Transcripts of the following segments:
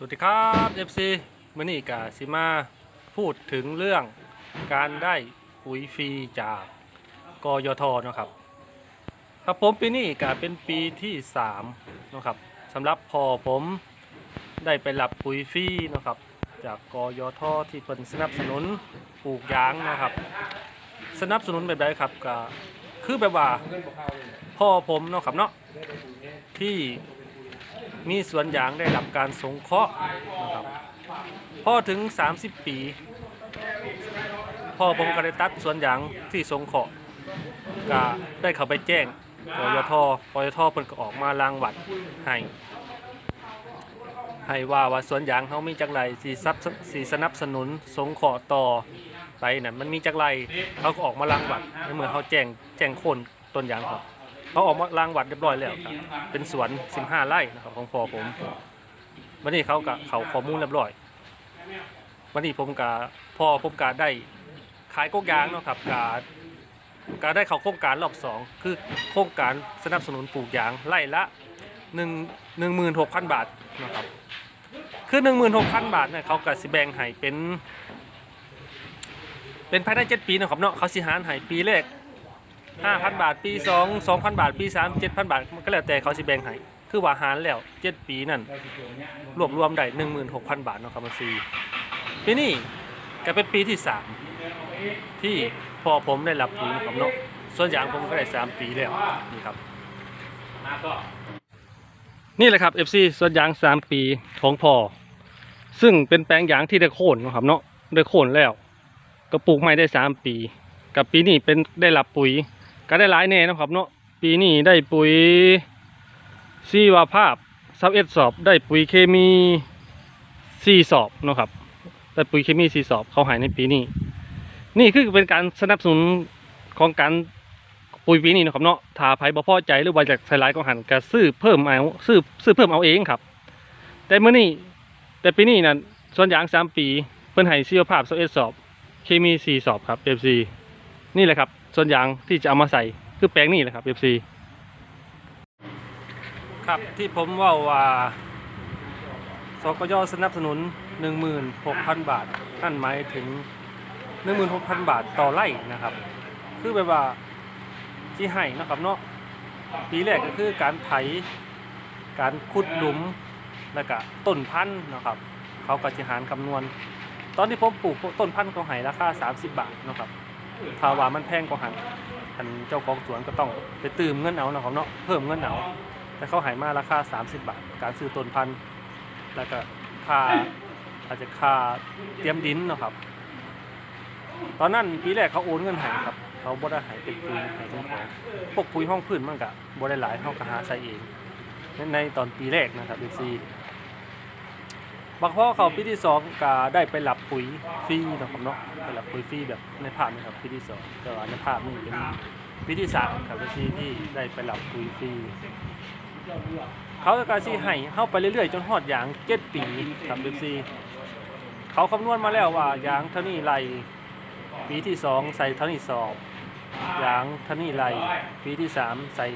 สวัสดีครับ FC มื่อนี้กาซิมาพูดถึงเรื่องการได้ปุ๋ยฟรีจากกยทนะครับ ครับผมปีนี้ก็เป็นปีที่3นะครับสำหรับพอผมได้ไปรับปุ๋ยฟรีนะครับ จากกยทที่เพิ่นสนับสนุนปลูกยางนะครับ สนับสนุนแบบใดครับก็คือแบบว่าพ่อผมเนาะครับเนาะที่ มีสวนยางได้รับการสงเคราะห์นะครับพอถึง 30 ปี พ่อผมก็ได้ตัดสวนยางที่สงเคราะห์ก็ได้เข้าไปแจ้งกยทกยทเพิ่นก็ออกมารางวัดให้ให้ว่าว่าสวนยางเขามีจักไรสีซับสีสนับสนุนสงเคราะห์ต่อไปนั่นมันมีจักไรเขาก็ออกมารางวัดในเมื่อเขาแจ้งแจ้งคนต้นยางครับ เขาออกมารางวัดเรียบร้อยแล้วครับเป็นสวน 15 ไร่นะครับของพอผมวันนี้เขากะเขาข้อมูลเรียบร้อยวันนี้ผมกะพ่อผมกะได้ขายกกยางเนาะครับกะกะได้เข้าโครงการรอบสองคือโครงการสนับสนุนปลูกยางไร่ละ1 16,000 บาทนะครับคือ 16,000 บาทเนี่ยเขากะสิแบ่งให้เป็น เป็นภายใน7ปีนะครับเนาะเขาสิหารให้ปีแรก 5,000บาทปี2 2,000บาทปี3 7,000บาทมันก็แล้วแต่เขาสิแบ่งให้คือว่าหารแล้ว7ปีนั่นรวบรวมได้16,000บาทเนาะครับมาซีปีนี้ก็เป็นปีที่3ที่พอผมได้รับปุ๋ยนะครับเนาะส่วนอย่างผมก็ได้3ปีแล้วนี่ครับนี่แหละครับ FC ส่วนยาง3ปีของพอซึ่งเป็นแปลงยางที่ได้โค่นนะครับเนาะได้โค่นแล้ว ก็ปลูกใหม่ได้3ปี กับปีนี้เป็นได้รับปุ๋ย ก็ได้หลายแน่นะครับเนาะปีนี้ได้ปุ๋ยชีวภาพซับเอ็ดสอบ ได้ปุ๋ยเคมีสี่สอบเนาะครับได้ปุ๋ยเคมีสี่สอบเขาหายในปีนี้ นี่คือเป็นการสนับสนุนของการปุ๋ยปีนี้นะครับเนาะถ้าไผบ่พอใจหรือว่าจากใส่หลายก็หันก็ซื้อเพิ่มเอาซื้อซื้อเพิ่มเอาเองครับ แต่เมื่อนี้แต่ปีนี้นั่นส่วนอย่างสามปีเพิ่นให้ชีวภาพซับเอ็ดสอบ เคมีสี่สอบครับ FC นี่แหละครับ วนยางที่จะเอามาใส่คือแปลงนี่แหละครับ FC ครับที่ผมว่าว่าสกยสนับสนุน 16,000 บาท นั่นหมายถึง 16,000 บาทต่อไร่นะครับ คือแบบว่าที่ให้นะครับเนาะปีแรกก็คือการไถการขุดหลุมแล้วก็ต้นพันธุ์นะครับ เขาก็จะหารคำนวณ ตอนที่ผมปลูกต้นพันธุ์เขาให้ราคา 30 บาทนะครับ ถ้าว่ามันแพงกว่าหันทันเจ้าของสวนก็ต้องไปตื่มเงินเอานะครับเนาะเพิ่มเงินเอาแต่เขาให้มาราคา 30 บาท การซื้อต้นพันธุ์แล้วก็ค่าอาจจะค่าเตรียมดินเนาะครับ ตอนนั้นปีแรกเขาโอนเงินให้ครับ เขาบ่ได้ให้เป็นปุ๋ยให้เป็นของพวกปุ๋ยห้องพื้นมันก็บ่ได้หลายเขาก็หาใส่เองในตอนปีแรกนะครับ FC บางพ่อเขาปีที่สองก็ได้ไปหลับปุ๋ยฟรีนะครับเนาะไปหลับปุ๋ยฟรีแบบในภาพนะครับปีที่สองแต่ว่าในภาพนี่เป็นปีที่สามครับที่ที่ได้ไปหลับปุ๋ยฟรีเขาจะการซีให้เข้าไปเรื่อยๆ จนฮอดยางเจ็ดปีครับเอฟซีเขาคำนวณมาแล้วว่ายางเท่านี้ไรปีที่สองใส่เท่านี้สอบยางเท่านี้ไรปีที่สามใส่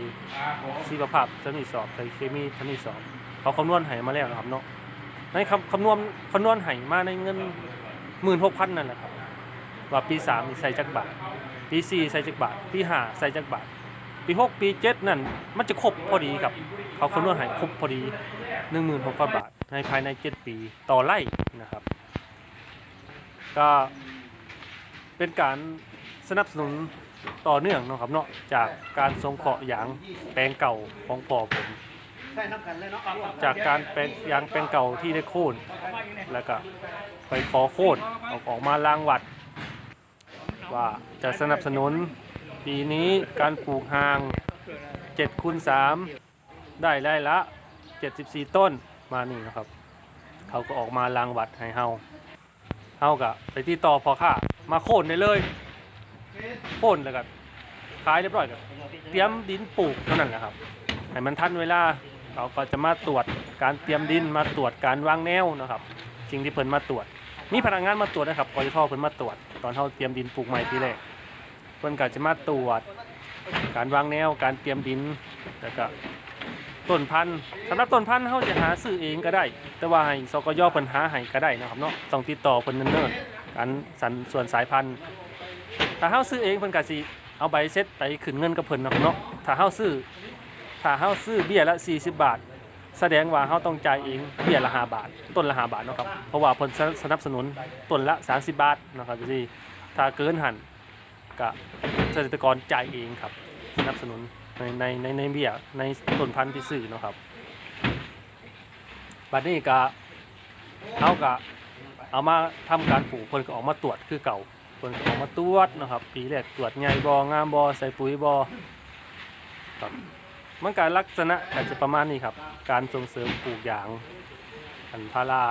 ชีวภาพเท่านี้สอบใส่เคมีเท่านี้สอบเขาคำนวณให้มาแล้วนะครับเนาะ ในคำคำนวณคำนวณให้มาในเงินหมื่นหกพันนั่นแหละครับว่าปีสามใส่จักบาท ปีสี่ใส่จักบาท ปีห้าใส่จักบาท ปีหกปีเจ็ดนั่น มันจะครบพอดีครับเขาคำนวณให้ครบพอดีหนึ่งหมื่นหกพันบาทในภายในเจ็ดปีต่อไร่นะครับ ก็เป็นการสนับสนุนต่อเนื่องนะครับเนาะจากการสงเคราะห์อย่างแปลงเก่าของพ่อผม จากการแปลงยางแปลงเก่าที่ได้โค่นแล้วก็ไปขอโค่นเอาออกมาล้างวัด ว่าจะสนับสนุนปีนี้การปลูกหาง7คูณ3ได้ไร่ละ 74 ต้นมานี่นะครับ เขาก็ออกมาล้างวัดให้เฮาเฮาก็ไปที่ต่อพอค่ามาโค่นได้เลยโค่นแล้วก็ขายเรียบร้อยก็เตรียมดินปลูกเท่านั้นแหละครับให้มันทันเวลา เราก็จะมาตรวจการเตรียมดินมาตรวจการวางแนวนะครับสิ่งที่เพิ่นมาตรวจ มีพนักงานมาตรวจนะครับกยทเพิ่นมาตรวจ ตอนเขาเตรียมดินปลูกใหม่ปีแรกเพิ่นก็จะมาตรวจ การวางแนวการเตรียมดินแล้วก็ต้นพันธุ์สำหรับต้นพันธุ์เขาจะหาซื้อเองก็ได้ แต่ว่าให้สกยเพิ่นหาให้ก็ได้นะครับเนาะต้องติดต่อเพิ่นเนิ่นๆการสันส่วนสายพันธุ์ถ้าเฮาซื้อเองเพิ่นก็สิเอาใบเซ็ตไปขึ้นเงินกับเพิ่นนะครับเนาะถ้าเฮาซื้อ ถ้าเฮาซื้อเบี้ยละ 40 บาท แสดงว่าเฮาต้องจ่ายเองเบี้ยละ5บาท ต้นละ5บาทเนาะครับ เพราะว่าเพิ่นสนับสนุนต้นละ 30 บาทนะครับจังซี่ถ้าเกินหันก็เกษตรกรจ่ายเองครับ สนับสนุนในในในในเบี้ยในต้นพันธุ์ที่ซื้อเนาะครับบัดนี้ก็เอากะเอามาทำการปลูกเพิ่นก็ออกมาตรวจคือเก่าเพิ่นก็ออกมาตรวจนะครับ ปีแรกตรวจใหญ่บ่งามบ่ใส่ปุ๋ยบ่ครับ มันการลักษณะอาจจะประมาณนี้ครับ การส่งเสริมปลูกยาง อันพารา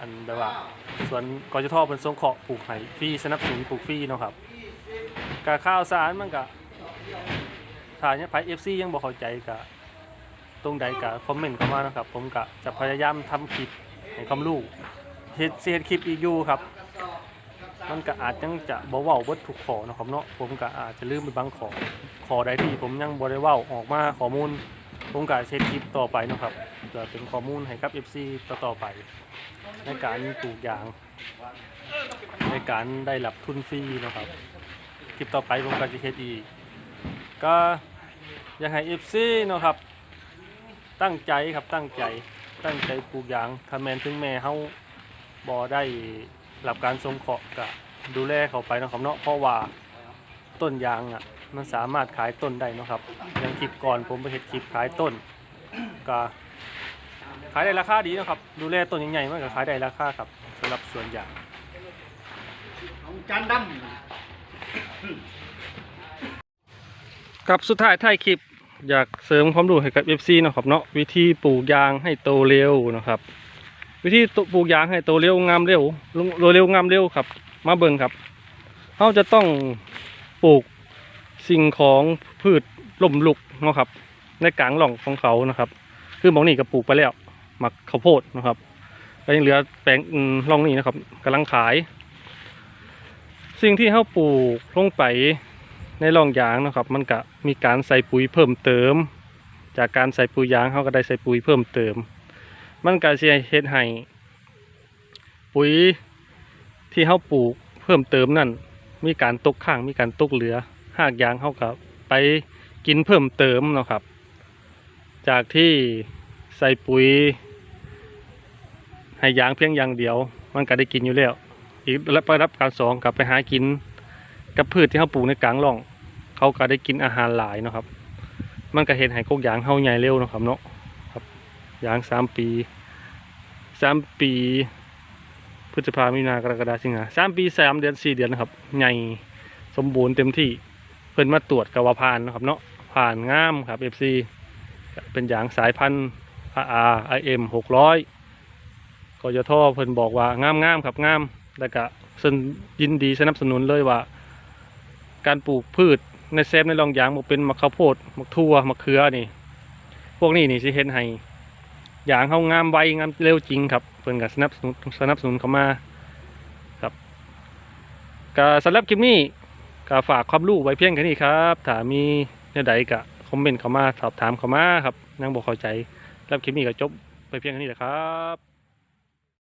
อันแบบว่าสวนกจทเพิ่นสงเคราะห์ปลูกให้ฟรีสนับสนุนปลูกฟรีเนาะครับกะข้าวสารมันก็ถ้าเนี่ยไผ FC ยังบ่เข้าใจก็ตรงใดก็คอมเมนต์เข้ามานะครับ ผมก็จะพยายามทำคลิปให้ความรู้เฮ็ดสิเฮ็ดคลิปอีกอยู่ครับ มันก็อาจยังจะบ่เว้าเบิดทุกขอเนาะครับเนาะผมก็อาจจะลืมไปบางขอขอใดที่ผมยังบ่ได้เว้าออกมาข้อมูล ผมก็เช็ดคลิปต่อไปนะครับเพื่อเป็นข้อมูลให้กับ FC ต่อๆไป ในการปลูกยาง ในการได้รับทุนฟรีนะครับคลิปต่อไปผมก็จะเฮ็ดอีกก็อยากให้ FC เนะครับ ตั้งใจครับตั้งใจตั้งใจปลูกยางถ้าแมนถึงแม่เฮาบ่ได้ รับการสงเคราะห์ก็ดูแลเขาไปนะครับเนาะเพราะว่าต้นยางอะมันสามารถขายต้นได้นะครับอย่างคลิปก่อนผมไปเฮ็ดคลิปขายต้นก็ขายได้ราคาดีนะครับ ดูแลต้นใหญ่ๆมันก็ขายได้ราคาครับสำหรับสวนยางของจานดกับสุดท้ายท้ายคลิปอยากเสริมความรู้ให้กับ FC เนะครับเนาะวิธีปลูกยางให้โตเร็วนะครับ วิธีปลูกยางให้โตเร็วงามเร็วโตเร็วงามเร็วครับ มาเบิ่งครับเราจะต้องปลูกสิ่งของพืชล่มลุกเนาะครับ ในกลางหล่องของเขานะครับ คือหมองนี่ก็ปลูกไปแล้วหมักข้าวโพดนะครับก็ยังเหลือแปลงร่องนี้นะครับกำลังขาย สิ่งที่เขาปลูกลงไปในร่องยางนะครับ มันก็มีการใส่ปุ๋ยเพิ่มเติม จากการใส่ปุ๋ยยางเขาก็ได้ใส่ปุ๋ยเพิ่มเติม มันก็จะเฮ็ดให้ปุ๋ยที่เขาปลูกเพิ่มเติมนั่น มีการตกข้างมีการตกเหลือหากยางเขาก็ไปกินเพิ่มเติมเนาะครับ จากที่ใส่ปุ๋ย ให้ยางเพียงอย่างเดียว มันก็ได้กินอยู่แล้ว อีกและไปรับการสองกลับไปหากิน กับพืชที่เขาปลูกในกลางร่อง เขาก็ได้กินอาหารหลายเนาะครับ มันก็เห็นให้กกยางเฮาใหญ่เร็วเนาะครับเนาะ ยางสามปีสามปี พฤษภามีนากรกฎาสิงหาสามปีสามเดือนสี่เดือนนะครับใหญ่สมบูรณ์เต็มที่เพิ่นมาตรวจกว่าผ่านนะครับเนาะผ่านงามครับ FC เป็นยางสายพันธุ์ R I M หกร้อยกยทเพิ่นบอกว่างามงามครับงามแล้วก็เพิ่นยินดีสนับสนุนเลยว่า การปลูกพืชในเซฟในรองยางมันเป็นมะข้าวโพดมะทั่วมะเขือนี่ พวกนี้นี่สิเห็นให้ อย่างเขางามไวงามเร็วจริงครับเพื่อนกับสนับสนุนสนับสนุนเขามาครับกับสำหรับคลิปนี้ก็ฝากความรู้ไว้เพียงแค่นี้ครับถ้ามีเนวใดก็คอมเมนต์เข้ามาสอบถามเข้ามาครับนั่งบอกเข้าใจสำหรับคลิปนี้ก็จบไปเพียงแค่นี้แหละครับ